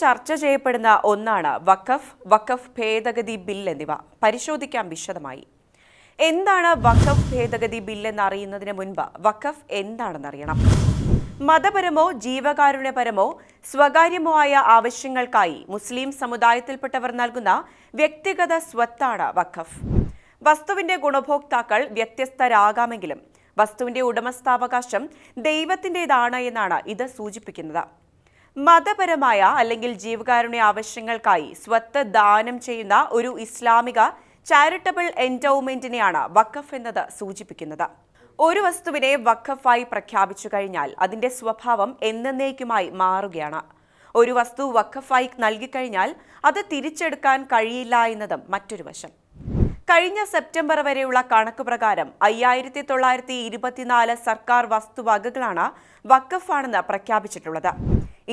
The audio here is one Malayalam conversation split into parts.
ചർച്ച ചെയ്യപ്പെടുന്ന ഒന്നാണ് വഖഫ് വഖഫ് ഭേദഗതി ബിൽ എന്നിവ. പരിശോധിക്കാം വിശദമായി. എന്താണ് വഖഫ് ഭേദഗതി ബിൽ എന്നറിയുന്നതിന് മുൻപ് വഖഫ് എന്താണെന്നറിയണം മതപരമോ ജീവകാരുണ്യപരമോ സ്വകാര്യമോ ആയ ആവശ്യങ്ങൾക്കായി മുസ്ലിം സമുദായത്തിൽപ്പെട്ടവർ നൽകുന്ന വ്യക്തിഗത സ്വത്താണ് വഖഫ്. വസ്തുവിന്റെ ഗുണഭോക്താക്കൾ വ്യത്യസ്തരാകാമെങ്കിലും വസ്തുവിന്റെ ഉടമസ്ഥാവകാശം ദൈവത്തിന്റെതാണ് എന്നാണ് ഇത് സൂചിപ്പിക്കുന്നത്. മതപരമായ അല്ലെങ്കിൽ ജീവകാരുണ്യ ആവശ്യങ്ങൾക്കായി സ്വത്ത് ദാനം ചെയ്യുന്ന ഒരു ഇസ്ലാമിക ചാരിറ്റബിൾ എൻഡോമെന്റിനെയാണ് വഖഫ് എന്നത് സൂചിപ്പിക്കുന്നത്. ഒരു വസ്തുവിനെ വഖഫായി പ്രഖ്യാപിച്ചു കഴിഞ്ഞാൽ അതിന്റെ സ്വഭാവം എന്നേക്കുമായി മാറുകയാണ്. ഒരു വസ്തു വഖഫായി നൽകിക്കഴിഞ്ഞാൽ അത് തിരിച്ചെടുക്കാൻ കഴിയില്ല എന്നതും മറ്റൊരു വശം. കഴിഞ്ഞ സെപ്റ്റംബർ വരെയുള്ള കണക്ക് പ്രകാരം അയ്യായിരത്തി തൊള്ളായിരത്തി ഇരുപത്തിനാല് സർക്കാർ വസ്തുവകകളാണ് വഖഫാണെന്ന് പ്രഖ്യാപിച്ചിട്ടുള്ളത്.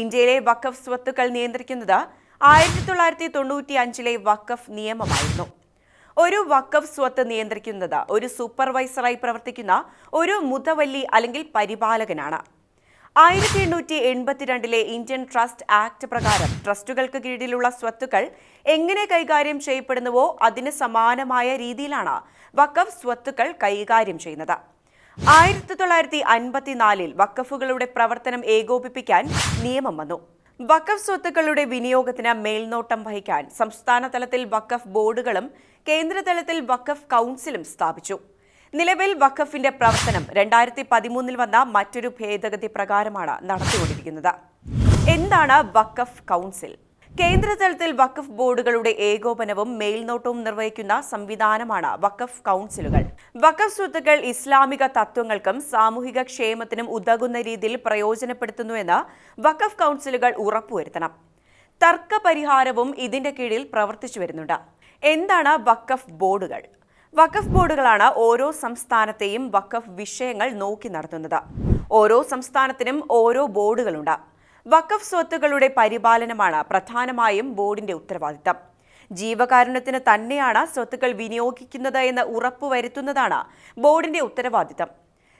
ഇന്ത്യയിലെ വഖഫ് സ്വത്തുക്കൾ നിയന്ത്രിക്കുന്നത് ആയിരത്തി തൊള്ളായിരത്തി തൊണ്ണൂറ്റി അഞ്ചിലെ വഖഫ് നിയമമായിരുന്നു. ഒരു വഖഫ് സ്വത്ത് നിയന്ത്രിക്കുന്നത് ഒരു സൂപ്പർവൈസറായി പ്രവർത്തിക്കുന്ന ഒരു മുതവല്ലി അല്ലെങ്കിൽ പരിപാലകനാണ്. ആയിരത്തി എണ്ണൂറ്റി എൺപത്തിരണ്ടിലെ ഇന്ത്യൻ ട്രസ്റ്റ് ആക്ട് പ്രകാരം ട്രസ്റ്റുകൾക്ക് കീഴിലുള്ള സ്വത്തുക്കൾ എങ്ങനെ കൈകാര്യം ചെയ്യപ്പെടുന്നുവോ അതിന് സമാനമായ രീതിയിലാണ് വഖഫ് സ്വത്തുക്കൾ കൈകാര്യം ചെയ്യുന്നത്. ആയിരത്തി തൊള്ളായിരത്തി അൻപത്തിനാലിൽ വക്കഫുകളുടെ പ്രവർത്തനം ഏകോപിപ്പിക്കാൻ നിയമം വന്നു. വഖഫ് സ്വത്തുക്കളുടെ വിനിയോഗത്തിന് മേൽനോട്ടം വഹിക്കാൻ സംസ്ഥാന തലത്തിൽ വഖഫ് ബോർഡുകളും കേന്ദ്രതലത്തിൽ വഖഫ് കൗൺസിലും സ്ഥാപിച്ചു. നിലവിൽ വഖഫിന്റെ പ്രവർത്തനം രണ്ടായിരത്തി പതിമൂന്നിൽ വന്ന മറ്റൊരു ഭേദഗതി പ്രകാരമാണ് നടത്തിക്കൊണ്ടിരിക്കുന്നത്. എന്താണ് വഖഫ് കൗൺസിൽ? കേന്ദ്രതലത്തിൽ വഖഫ് ബോർഡുകളുടെ ഏകോപനവും മേൽനോട്ടവും നിർവഹിക്കുന്ന സംവിധാനമാണ് വഖഫ് കൗൺസിലുകൾ. വഖഫ് സ്വത്തുക്കൾ ഇസ്ലാമിക തത്വങ്ങൾക്കും സാമൂഹിക ക്ഷേമത്തിനും ഉതകുന്ന രീതിയിൽ പ്രയോജനപ്പെടുത്തുന്നുവെന്ന് വഖഫ് കൗൺസിലുകൾ ഉറപ്പുവരുത്തണം. തർക്ക പരിഹാരവും ഇതിന്റെ കീഴിൽ പ്രവർത്തിച്ചു വരുന്നുണ്ട്. എന്താണ് വഖഫ് ബോർഡുകൾ? വഖഫ് ബോർഡുകളാണ് ഓരോ സംസ്ഥാനത്തെയും വഖഫ് വിഷയങ്ങൾ നോക്കി നടത്തുന്നത്. ഓരോ സംസ്ഥാനത്തിനും ഓരോ ബോർഡുകളുണ്ട്. വഖഫ് സ്വത്തുകളുടെ പരിപാലനമാണ് പ്രധാനമായും ബോർഡിന്റെ ഉത്തരവാദിത്തം. ജീവകാരുണ്യത്തിന് തന്നെയാണ് സ്വത്തുക്കൾ വിനിയോഗിക്കുന്നത് എന്ന് ഉറപ്പുവരുത്തുന്നതാണ് ബോർഡിന്റെ ഉത്തരവാദിത്തം.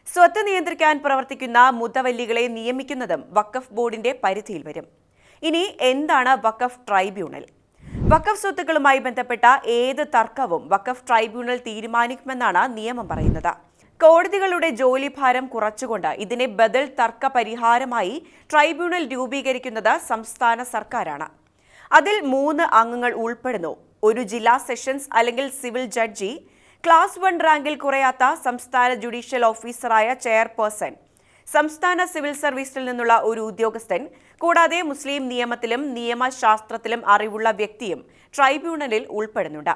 സ്വത്ത് നിയന്ത്രിക്കാൻ പ്രവർത്തിക്കുന്ന മുതവല്ലികളെ നിയമിക്കുന്നതും വഖഫ് ബോർഡിന്റെ പരിധിയിൽ വരും. ഇനി എന്താണ് വഖഫ് ട്രൈബ്യൂണൽ? വഖഫ് സ്വത്തുക്കളുമായി ബന്ധപ്പെട്ട ഏത് തർക്കവും വഖഫ് ട്രൈബ്യൂണൽ തീരുമാനിക്കുമെന്നാണ് നിയമം പറയുന്നത്. കോടതികളുടെ ജോലിഭാരം കുറച്ചുകൊണ്ട് ഇതിനെ ബദൽ തർക്ക പരിഹാരമായി ട്രൈബ്യൂണൽ രൂപീകരിക്കുന്നത് സംസ്ഥാന സർക്കാരാണ്. അതിൽ മൂന്ന് അംഗങ്ങൾ ഉൾപ്പെടുന്നു. ഒരു ജില്ലാ സെഷൻസ് അല്ലെങ്കിൽ സിവിൽ ജഡ്ജി ക്ലാസ് വൺ റാങ്കിൽ കുറയാത്ത സംസ്ഥാന ജുഡീഷ്യൽ ഓഫീസറായ ചെയർപേഴ്സൺ സംസ്ഥാന സിവിൽ സർവീസിൽ നിന്നുള്ള ഒരു ഉദ്യോഗസ്ഥൻ കൂടാതെ മുസ്ലിം നിയമത്തിലും നിയമശാസ്ത്രത്തിലും അറിവുള്ള വ്യക്തിയും ട്രൈബ്യൂണലിൽ ഉൾപ്പെടുന്നുണ്ട്.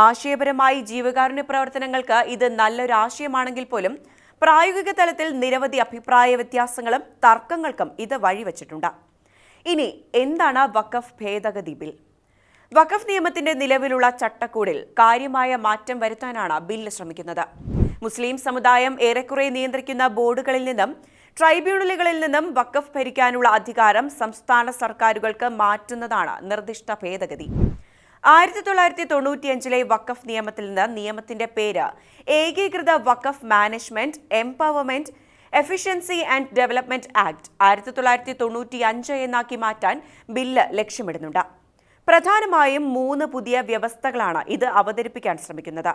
ആശയപരമായി ജീവകാരുണ്യ പ്രവർത്തനങ്ങൾക്ക് ഇത് നല്ലൊരു ആശയമാണെങ്കിൽ പോലും പ്രായോഗിക തലത്തിൽ നിരവധി അഭിപ്രായ വ്യത്യാസങ്ങളും തർക്കങ്ങൾക്കും ഇത് വഴിവെച്ചിട്ടുണ്ട്. ഇനി എന്താണ് വഖഫ് ഭേദഗതി ബിൽ? വഖഫ് നിയമത്തിന്റെ നിലവിലുള്ള ചട്ടക്കൂടിൽ കാര്യമായ മാറ്റം വരുത്താനാണ് ബില്ല് ശ്രമിക്കുന്നത്. മുസ്ലിം സമുദായം ഏറെക്കുറെ നിയന്ത്രിക്കുന്ന ബോർഡുകളിൽ നിന്നും ട്രൈബ്യൂണലുകളിൽ നിന്നും വഖഫ് ഭരിക്കാനുള്ള അധികാരം സംസ്ഥാന സർക്കാരുകൾക്ക് മാറ്റുന്നതാണ് നിർദ്ദിഷ്ട ഭേദഗതി. ആയിരത്തി തൊള്ളായിരത്തി തൊണ്ണൂറ്റിയഞ്ചിലെ വഖഫ് നിയമത്തിൽ നിന്ന് നിയമത്തിന്റെ പേര് ഏകീകൃത Waqf management empowerment efficiency and development act ആയിരത്തി തൊള്ളായിരത്തി തൊണ്ണൂറ്റി അഞ്ച് എന്നാക്കി മാറ്റാൻ ബില്ല് ലക്ഷ്യമിടുന്നുണ്ട്. പ്രധാനമായും മൂന്ന് പുതിയ വ്യവസ്ഥകളാണ് ഇത് അവതരിപ്പിക്കാൻ ശ്രമിക്കുന്നത്.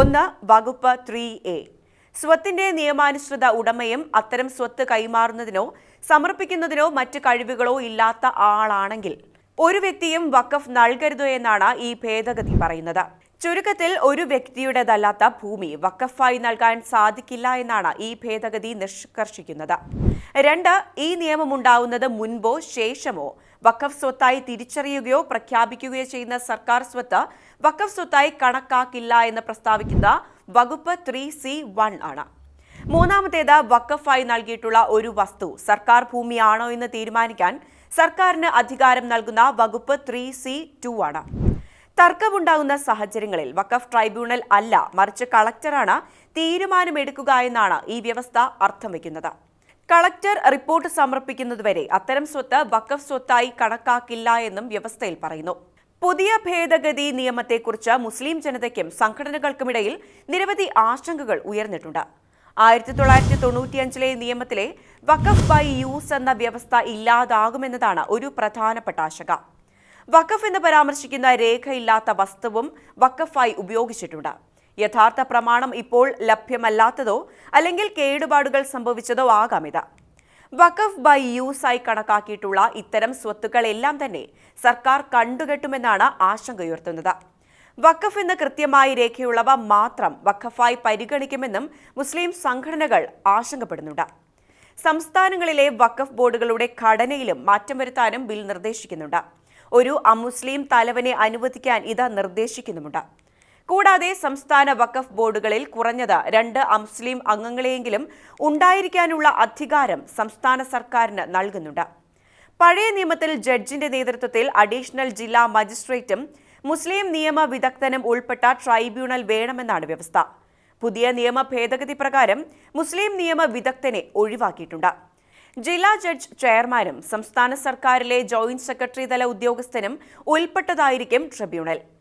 ഒന്ന് വകുപ്പ് ത്രീ എ. സ്വത്തിന്റെ നിയമാനുസൃത ഉടമയും അത്തരം സ്വത്ത് കൈമാറുന്നതിനോ സമർപ്പിക്കുന്നതിനോ മറ്റ് കഴിവുകളോ ഇല്ലാത്ത ആളാണെങ്കിൽ ഒരു വ്യക്തിയും വഖഫ് നൽകരുത് എന്നാണ് ഈ ഭേദഗതി പറയുന്നത്. ചുരുക്കത്തിൽ ഒരു വ്യക്തിയുടേതല്ലാത്ത ഭൂമി വക്കഫായി നൽകാൻ സാധിക്കില്ല എന്നാണ് ഈ ഭേദഗതി നിഷ്കർഷിക്കുന്നത്. രണ്ട് ഈ നിയമം ഉണ്ടാവുന്നത് മുൻപോ ശേഷമോ വഖഫ് സ്വത്തായി തിരിച്ചറിയുകയോ പ്രഖ്യാപിക്കുകയോ ചെയ്യുന്ന സർക്കാർ സ്വത്ത് വഖഫ് സ്വത്തായി കണക്കാക്കില്ല എന്ന് പ്രസ്താവിക്കുന്ന വകുപ്പ് ത്രീ സി വൺ ആണ്. മൂന്നാമത്തേത് വക്കഫായി നൽകിയിട്ടുള്ള ഒരു വസ്തു സർക്കാർ ഭൂമിയാണോ എന്ന് തീരുമാനിക്കാൻ സർക്കാരിന് അധികാരം നൽകുന്ന വകുപ്പ് ത്രീ സി ടു ആണ്. തർക്കമുണ്ടാകുന്ന സാഹചര്യങ്ങളിൽ വഖഫ് ട്രൈബ്യൂണൽ അല്ല മറിച്ച് കളക്ടറാണ് തീരുമാനമെടുക്കുക എന്നാണ് ഈ വ്യവസ്ഥ അർത്ഥം വയ്ക്കുന്നത് കളക്ടർ റിപ്പോർട്ട് സമർപ്പിക്കുന്നതുവരെ അത്തരം സ്വത്ത് വഖഫ് സ്വത്തായി കണക്കാക്കില്ല എന്നും വ്യവസ്ഥയിൽ പറയുന്നു. പുതിയ ഭേദഗതി നിയമത്തെക്കുറിച്ച് മുസ്ലിം ജനതയ്ക്കും സംഘടനകൾക്കുമിടയിൽ നിരവധി ആശങ്കകൾ ഉയർന്നിട്ടുണ്ട്. ആയിരത്തി തൊള്ളായിരത്തി തൊണ്ണൂറ്റിയഞ്ചിലെ നിയമത്തിലെ വഖഫ് ബൈ യൂസ് എന്ന വ്യവസ്ഥ ഇല്ലാതാകുമെന്നതാണ് ഒരു പ്രധാനപ്പെട്ട ആശങ്ക. വഖഫ് എന്ന് പരാമർശിക്കുന്ന രേഖയില്ലാത്ത വസ്തുവും വഖഫായി ഉപയോഗിച്ചിട്ടുണ്ട്. യഥാർത്ഥ പ്രമാണം ഇപ്പോൾ ലഭ്യമല്ലാത്തതോ അല്ലെങ്കിൽ കേടുപാടുകൾ സംഭവിച്ചതോ ആകാം ഇത്. വഖഫ് ബൈ യൂസായി കണക്കാക്കിയിട്ടുള്ള ഇത്തരം സ്വത്തുക്കളെല്ലാം തന്നെ സർക്കാർ കണ്ടുകെട്ടുമെന്നാണ് ആശങ്കയുയർത്തുന്നത് വഖഫ് എന്ന് കൃത്യമായി രേഖയുള്ളവ മാത്രം വഖഫായി പരിഗണിക്കുമെന്നും മുസ്ലിം സംഘടനകൾ ആശങ്കപ്പെടുന്നുണ്ട്. സംസ്ഥാനങ്ങളിലെ വഖഫ് ബോർഡുകളുടെ ഘടനയിലും മാറ്റം വരുത്താനും ബിൽ നിർദ്ദേശിക്കുന്നുണ്ട്. ഒരു അമുസ്ലിം തലവനെ അനുവദിക്കാൻ ഇത് നിർദ്ദേശിക്കുന്നുമുണ്ട്. കൂടാതെ സംസ്ഥാന വഖഫ് ബോർഡുകളിൽ കുറഞ്ഞത് രണ്ട് അമുസ്ലിം അംഗങ്ങളെയെങ്കിലും ഉണ്ടായിരിക്കാനുള്ള അധികാരം സംസ്ഥാന സർക്കാരിന് നൽകുന്നുണ്ട്. പഴയ നിയമത്തിൽ ജഡ്ജിന്റെ നേതൃത്വത്തിൽ അഡീഷണൽ ജില്ലാ മജിസ്ട്രേറ്റും മുസ്ലിം നിയമ വിദഗ്ധനും ഉൾപ്പെട്ട ട്രൈബ്യൂണൽ വേണമെന്നാണ് വ്യവസ്ഥ. പുതിയ നിയമ ഭേദഗതി പ്രകാരം മുസ്ലിം നിയമ വിദഗ്ധനെ ഒഴിവാക്കിയിട്ടുണ്ട്. ജില്ലാ ജഡ്ജ് ചെയർമാനും സംസ്ഥാന സർക്കാരിലെ ജോയിന്റ് സെക്രട്ടറി തല ഉദ്യോഗസ്ഥനും ഉൾപ്പെട്ടതായിരിക്കും ട്രിബ്യൂണൽ.